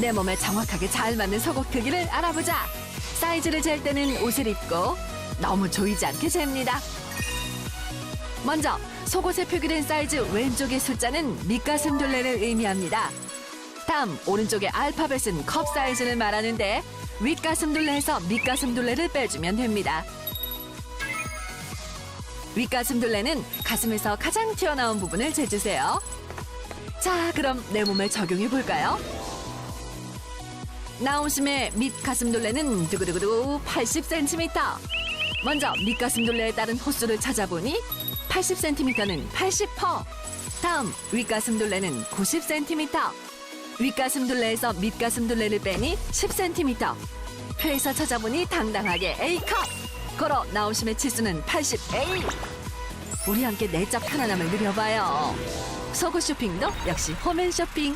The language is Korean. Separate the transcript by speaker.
Speaker 1: 내 몸에 정확하게 잘 맞는 속옷 크기를 알아보자. 사이즈를 잴 때는 옷을 입고 너무 조이지 않게 잽니다. 먼저 속옷에 표기된 사이즈 왼쪽의 숫자는 밑가슴 둘레를 의미합니다. 다음 오른쪽의 알파벳은 컵 사이즈를 말하는데 윗가슴 둘레에서 밑가슴 둘레를 빼주면 됩니다. 윗가슴 둘레는 가슴에서 가장 튀어나온 부분을 재주세요. 자, 그럼 내 몸에 적용해 볼까요? 나오심의 밑가슴 둘레는 두구두구두 80cm. 먼저 밑가슴 둘레에 따른 호수를 찾아보니 80cm는 80퍼. 다음 윗가슴 둘레는 90cm. 윗가슴 둘레에서 밑가슴 둘레를 빼니 10cm. 표에서 찾아보니 당당하게 A컵. 걸어 나오심의 치수는 80A. 우리 함께 내적 편안함을 누려봐요. 속옷 쇼핑도 역시 홈앤 쇼핑.